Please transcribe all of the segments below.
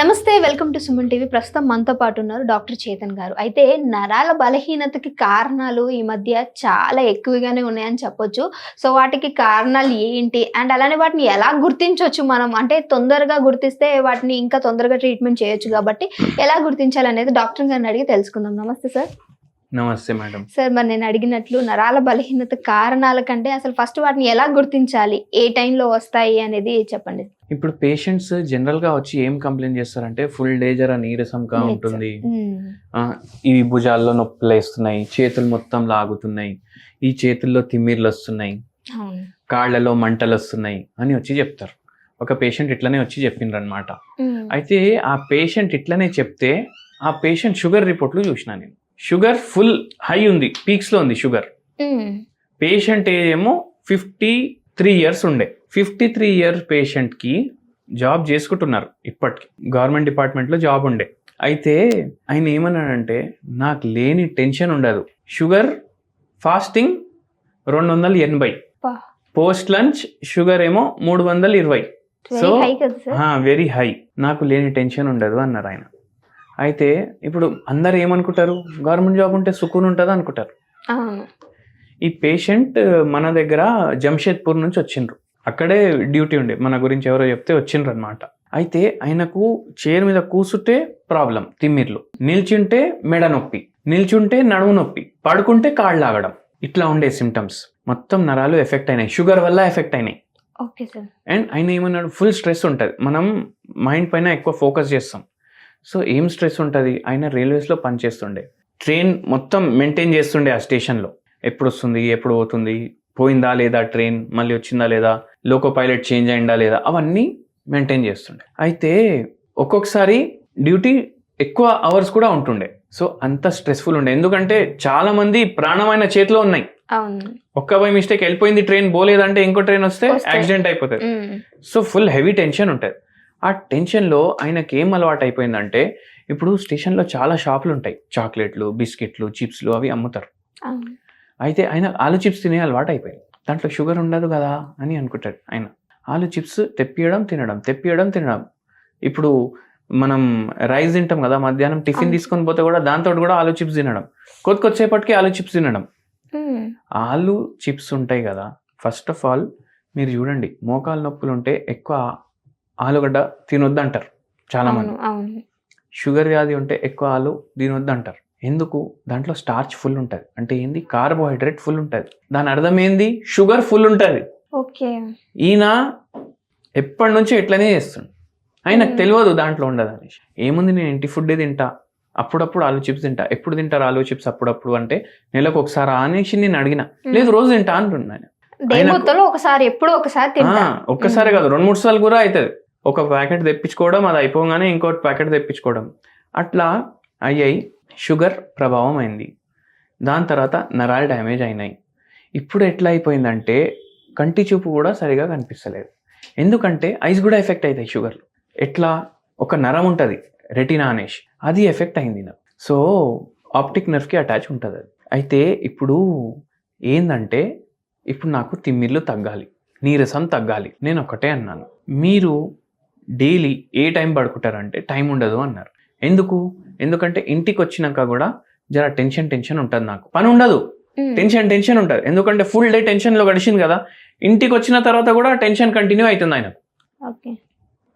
నమస్తే welcome to Suman TV. ప్రస్తుతం మనతో పాటు ఉన్నారు డాక్టర్ చేతన్ గారు. అయితే నరాల బలహీనతకి కారణాలు ఈ మధ్య చాలా ఎక్కువగానే ఉన్నాయని చెప్పొచ్చు. సో వాటికి కారణాలు ఏంటి? అండ్ అలానే వాటిని ఎలా గుర్తించవచ్చు మనం? అంటే తొందరగా గుర్తిస్తే వాటిని ఇంకా తొందరగా ట్రీట్మెంట్ చేయొచ్చు కాబట్టి ఎలా గుర్తించాలనేది డాక్టర్ గారిని అడిగి తెలుసుకుందాం. నమస్తే సార్. నమస్తే మేడం. సార్ మరి నేను అడిగినట్లు నరాల బలహీనత కారణాల కంటే అసలు ఫస్ట్ వాటిని ఎలా గుర్తించాలి? ఏ టైంలో వస్తాయి అనేది చెప్పండి. ఇప్పుడు పేషెంట్స్ జనరల్గా వచ్చి ఏం కంప్లైంట్ చేస్తారంటే ఫుల్ డే జర నీరసంగా నీరసం. ఉంటుంది. ఆ, ఈ భుజాల్లో నొప్పులు వేస్తున్నాయి చేతులు మొత్తం లాగుతున్నాయి ఈ చేతుల్లో తిమ్మిర్లు వస్తున్నాయి కాళ్ళలో మంటలు వస్తున్నాయి అని వచ్చి చెప్తారు. ఒక పేషెంట్ ఇట్లనే వచ్చి చెప్పిండ్రు అనమాట ఉమ్, అయితే ఆ పేషెంట్ ఇట్లనే చెప్తే ఆ పేషెంట్ షుగర్ రిపోర్ట్లు చూసిన నేను. షుగర్ ఫుల్ హై ఉంది పీక్స్లో ఉంది షుగర్. పేషెంట్ ఏమో ఫిఫ్టీ త్రీ ఇయర్స్ ఉండే. ఫిఫ్టీ త్రీ ఇయర్ పేషెంట్కి జాబ్ చేసుకుంటున్నారు ఇప్పటికి. గవర్నమెంట్ డిపార్ట్మెంట్లో జాబ్ ఉండే. అయితే ఆయన ఏమన్నాడంటే నాకు లేని టెన్షన్ ఉండదు. షుగర్ ఫాస్టింగ్ రెండు వందల ఎనభై. పోస్ట్ లంచ్ షుగర్ ఏమో మూడు వందల ఇరవై. సో వెరీ హై నాకు లేని టెన్షన్ ఉండదు అన్నారు ఆయన. అయితే ఇప్పుడు అందరు ఏమనుకుంటారు? గవర్నమెంట్ జాబ్ ఉంటే సుకూన్ ఉంటుంది అనుకుంటారు. ఈ పేషెంట్ మన దగ్గర జంషేద్పూర్ నుంచి వచ్చిండ్రు. అక్కడే డ్యూటీ ఉండే. మన గురించి ఎవరో చెప్తే వచ్చిండ్రు అనమాట అయితే ఆయనకు చైర్ మీద కూసుంటే ప్రాబ్లం తిమ్మిర్లు. నిల్చుంటే మెడ నొప్పి. నిల్చుంటే నడుము నొప్పి. పడుకుంటే కాళ్ళు లాగడం. ఇట్లా ఉండే సిమ్టమ్స్ మొత్తం నరాలు ఎఫెక్ట్ అయినాయి. షుగర్ వల్ల ఎఫెక్ట్ అయినాయి. అండ్ ఆయన ఏమన్నాడు? ఫుల్ స్ట్రెస్ ఉంటుంది. మనం మైండ్ పైన ఎక్కువ ఫోకస్ చేస్తాం. సో ఏం స్ట్రెస్ ఉంటుంది? ఆయన రైల్వేస్లో పనిచేస్తుండే ట్రైన్ మొత్తం మెయింటైన్ చేస్తుండే ఆ స్టేషన్లో ఎప్పుడు వస్తుంది? ఎప్పుడు పోతుంది? పోయిందా లేదా ట్రైన్ మళ్ళీ వచ్చిందా లేదా? లోకో పైలట్ చేంజ్ అయిందా లేదా? అవన్నీ మెయింటైన్ చేస్తుండే. అయితే ఒక్కొక్కసారి డ్యూటీ ఎక్కువ అవర్స్ కూడా ఉంటుండే. సో అంత స్ట్రెస్ఫుల్ ఉండే. ఎందుకంటే చాలా మంది ప్రాణమైన చేతిలో ఉన్నాయి. ఒక్క బై మిస్టేక్ వెళ్ళిపోయింది ట్రైన్ పోలేదంటే ఇంకో ట్రైన్ వస్తే. యాక్సిడెంట్ అయిపోతుంది. సో ఫుల్ హెవీ టెన్షన్ ఉంటుంది. ఆ టెన్షన్లో ఆయనకి ఏం అలవాటు అయిపోయిందంటే ఇప్పుడు స్టేషన్లో చాలా షాపులు ఉంటాయి చాక్లెట్లు బిస్కెట్లు చిప్స్లు అవి అమ్ముతారు. అయితే ఆయన ఆలు చిప్స్ తినే అలవాటు అయిపోయింది దాంట్లో షుగర్ ఉండదు కదా అని అనుకుంటాడు ఆయన. ఆలు చిప్స్ తెప్పియడం తినడం తెప్పియడం తినడం. ఇప్పుడు మనం రైస్ తింటాం కదా మధ్యాహ్నం టిఫిన్. తీసుకొని పోతే కూడా దాంతో కూడా ఆలు చిప్స్ తినడం. కొద్ది కొద్దిసేపటికి ఆలు చిప్స్ తినడం. ఆలు చిప్స్ ఉంటాయి కదా ఫస్ట్ ఆఫ్ ఆల్ మీరు చూడండి మోకాలు నొప్పులు ఉంటే ఎక్కువ ఆలుగడ్డ తినొద్దు అంటారు చాలా మంది అవును అవును. షుగర్ వ్యాధి ఉంటే ఎక్కువ ఆలు తినొద్దు అంటారు ఎందుకు? దాంట్లో స్టార్చ్ ఫుల్ ఉంటుంది. అంటే ఏంది? కార్బోహైడ్రేట్ ఫుల్ ఉంటుంది. దాని అర్థం ఏంది? షుగర్ ఫుల్ ఉంటుంది. ఓకే. ఈయన ఎప్పటి నుంచో ఇట్లనే చేస్తుండు. ఆయనకు. తెలియదు దాంట్లో ఉండదు అనేసి ఏముంది నేను ఇంటి ఫుడ్డే తింటా? అప్పుడప్పుడు ఆలు చిప్స్ తింటా. ఎప్పుడు తింటారు ఆలు చిప్స్ అప్పుడప్పుడు అంటే నెలకు ఒకసారి అనేసి నేను అడిగిన. లేదు రోజు తింటా అంటున్నాను ఒకసారి ఎప్పుడో ఒకసారి ఒక్కసారి. కాదు రెండు మూడు సార్లు కూడా అవుతుంది ఒక ప్యాకెట్ తెప్పించుకోవడం అది అయిపోగానే ఇంకోటి ప్యాకెట్ తెప్పించుకోవడం. అట్లా అయ్యాయి షుగర్ ప్రభావం అయింది. దాని తర్వాత నరాలు డ్యామేజ్ అయినాయి. ఇప్పుడు ఎట్లా అయిపోయిందంటే కంటి చూపు కూడా సరిగా కనిపిస్తలేదు. ఎందుకంటే ఐస్ కూడా ఎఫెక్ట్ అవుతాయి షుగర్లు ఎట్లా? ఒక నరం ఉంటుంది రెటినా అనేసి అది ఎఫెక్ట్ అయింది నాకు. సో ఆప్టిక్ నర్వ్కి అటాచ్ ఉంటుంది అది. అయితే ఇప్పుడు ఏందంటే ఇప్పుడు నాకు తిమ్మిర్లు తగ్గాలి నీరసం తగ్గాలి. నేను ఒకటే అన్నాను. మీరు డైలీ ఏ టైం పడుకుంటారంటే టైం ఉండదు అన్నారు. ఎందుకు? ఎందుకంటే ఇంటికి వచ్చినాక కూడా జర టెన్షన్ టెన్షన్ ఉంటుంది నాకు. పని ఉండదు. టెన్షన్ టెన్షన్ ఉంటుంది. ఎందుకంటే ఫుల్ డే టెన్షన్లో గడిచింది కదా. ఇంటికి వచ్చిన తర్వాత కూడా టెన్షన్ కంటిన్యూ అవుతుంది ఆయన ఓకే.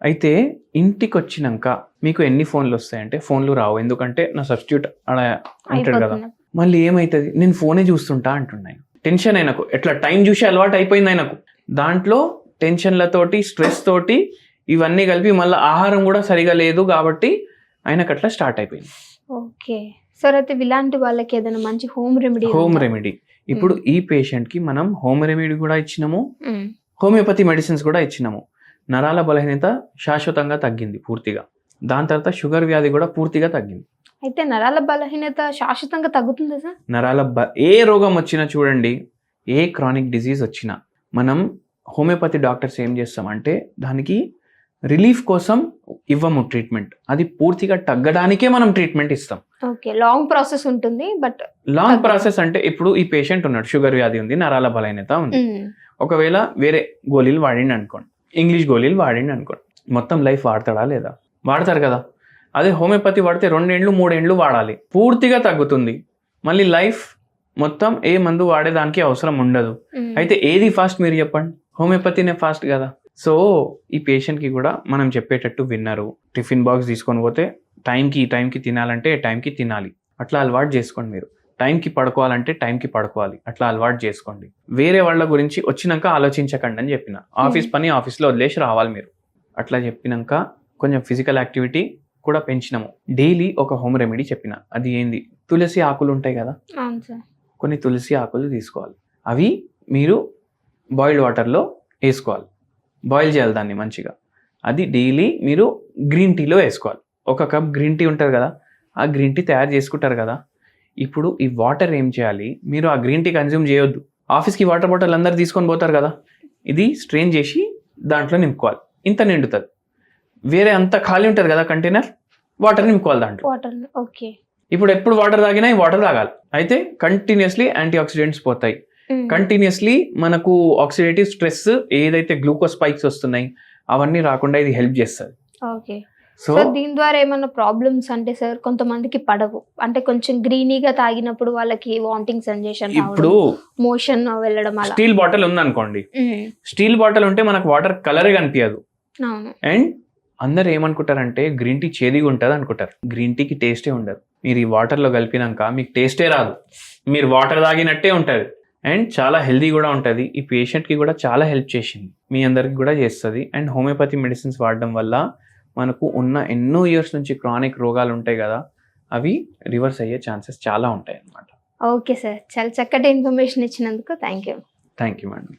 అయితే ఇంటికి వచ్చినాక మీకు ఎన్ని ఫోన్లు వస్తాయంటే ఫోన్లు రావు. ఎందుకంటే నా సబ్స్టిట్యూట్ అలా అంటాడు కదా. మళ్ళీ ఏమవుతుంది నేను ఫోనే చూస్తుంటా అంటున్నాను టెన్షన్ ఆయనకు. ఎట్లా టైం చూసి అలవాటు అయిపోయింది ఆయనకు. దాంట్లో టెన్షన్లతోటి స్ట్రెస్ తోటి ఇవన్నీ కలిపి మళ్ళీ ఆహారం కూడా సరిగా లేదు కాబట్టి ఆయనకు అట్లా స్టార్ట్ అయిపోయింది. ఓకే. సార్ అయితే ఇలాంటి వాళ్ళకి ఏదైనా మంచి హోమ్ రెమెడీ హోమ్ రెమెడీ. ఇప్పుడు ఈ పేషెంట్కి మనం హోమ్ రెమెడీ కూడా ఇచ్చినాము. హోమియోపతి మెడిసిన్స్ కూడా ఇచ్చినాము. నరాల బలహీనత శాశ్వతంగా తగ్గింది పూర్తిగా. దాని తర్వాత షుగర్ వ్యాధి కూడా పూర్తిగా తగ్గింది. అయితే నరాల బలహీనత శాశ్వతంగా తగ్గుతుందా సార్? నరాల బ ఏ రోగం వచ్చినా చూడండి ఏ క్రానిక్ డిసీజ్ వచ్చినా మనం హోమియోపతి డాక్టర్స్ ఏం చేస్తామంటే దానికి రిలీఫ్ కోసం ఇవ్వము ట్రీట్మెంట్. అది పూర్తిగా తగ్గడానికే మనం ట్రీట్మెంట్ ఇస్తాం. ఓకే లాంగ్ ప్రాసెస్ ఉంటుంది బట్ లాంగ్ ప్రాసెస్ అంటే ఇప్పుడు ఈ పేషెంట్ ఉన్నాడు షుగర్ వ్యాధి ఉంది నరాల బలహీనత ఉంది. ఒకవేళ వేరే గోళీలు వాడిండి అనుకోండి ఇంగ్లీష్ గోళీలు వాడిండి అనుకోండి మొత్తం లైఫ్ వాడతాడా లేదా? వాడతారు కదా. అదే హోమియోపతి వాడితే రెండేండ్లు మూడేండ్లు వాడాలి. పూర్తిగా తగ్గుతుంది. మళ్ళీ లైఫ్ మొత్తం ఏ మందు వాడేదానికి అవసరం ఉండదు. మ్మ్. అయితే ఏది ఫాస్ట్ మీరు చెప్పండి? హోమియోపతినే ఫాస్ట్ కదా. సో ఈ పేషెంట్కి కూడా మనం చెప్పేటట్టు విన్నారు. టిఫిన్ బాక్స్ తీసుకొని పోతే టైంకి ఈ టైంకి తినాలంటే టైంకి తినాలి. అట్లా అలవాటు చేసుకోండి మీరు. టైంకి పడుకోవాలంటే టైంకి పడుకోవాలి. అట్లా అలవాటు చేసుకోండి. వేరే వాళ్ళ గురించి వచ్చినాక ఆలోచించకండి అని చెప్పిన. ఆఫీస్ పని ఆఫీస్లో వదిలేసి రావాలి మీరు. అట్లా చెప్పినాక కొంచెం ఫిజికల్ యాక్టివిటీ కూడా పెంచినాము. డైలీ ఒక హోమ్ రెమెడీ చెప్పిన. అది ఏంది? తులసి ఆకులు ఉంటాయి కదా? కొన్ని తులసి ఆకులు తీసుకోవాలి. అవి మీరు బాయిల్డ్ వాటర్లో వేసుకోవాలి. బాయిల్ చేయాలి దాన్ని మంచిగా. అది డైలీ మీరు గ్రీన్ టీలో వేసుకోవాలి. ఒక కప్ గ్రీన్ టీ ఉంటుంది కదా ఆ గ్రీన్ టీ తయారు చేసుకుంటారు కదా. ఇప్పుడు ఈ వాటర్ ఏం చేయాలి? మీరు ఆ గ్రీన్ టీ కన్జ్యూమ్ చేయొద్దు. ఆఫీస్కి వాటర్ బాటిల్ అందరు తీసుకొని పోతారు కదా. ఇది స్ట్రెయిన్ చేసి దాంట్లో నింపుకోవాలి. ఇంత నిండుతుంది. వేరే అంత ఖాళీ ఉంటుంది కదా కంటైనర్ వాటర్ నింపుకోవాలి దాంట్లో. Water okay. ఇప్పుడు ఎప్పుడు వాటర్ తాగినా ఈ వాటర్ తాగాలి. అయితే కంటిన్యూస్లీ యాంటీ ఆక్సిడెంట్స్ పోతాయి. కంటిన్యూస్లీ మనకు ఆక్సిడేటివ్ స్ట్రెస్ ఏదైతే గ్లూకోజ్ స్పైక్స్ వస్తున్నాయి అవన్నీ రాకుండా ఇది హెల్ప్ చేస్తుంది. ఓకే. సో దీని ద్వారా ఏమన్నా ప్రాబ్లమ్స్ అంటే సార్ కొంతమందికి పడవు. అంటే కొంచెం గ్రీనీగా తాగినప్పుడు వాళ్ళకి వామిటింగ్ సెన్సేషన్ ఇప్పుడు మోషన్ వెళ్ళడం స్టీల్ బాటిల్ ఉందనుకోండి. మ్మ్. స్టీల్ బాటిల్ ఉంటే మనకు వాటర్ కలరే కనిపించదు అండ్ అందరు ఏమనుకుంటారంటే గ్రీన్ టీ చేదిగా ఉంటుంది అనుకుంటారు. గ్రీన్ టీకి టేస్టే ఉండదు. మీరు ఈ వాటర్లో కలిపినాక మీకు టేస్టే రాదు. మీరు వాటర్ తాగినట్టే ఉంటుంది. అండ్ చాలా హెల్దీ కూడా ఉంటుంది. ఈ పేషెంట్కి కూడా చాలా హెల్ప్ చేసింది. మీ అందరికి కూడా చేస్తుంది. అండ్ హోమియోపతి మెడిసిన్స్ వాడడం వల్ల మనకు ఉన్న ఎన్నో ఇయర్స్ నుంచి క్రానిక్ రోగాలు ఉంటాయి కదా అవి రివర్స్ అయ్యే ఛాన్సెస్ చాలా ఉంటాయి అన్నమాట ఓకే సార్ చాలా చక్కటి ఇన్ఫర్మేషన్ ఇచ్చినందుకు thank you thank you madam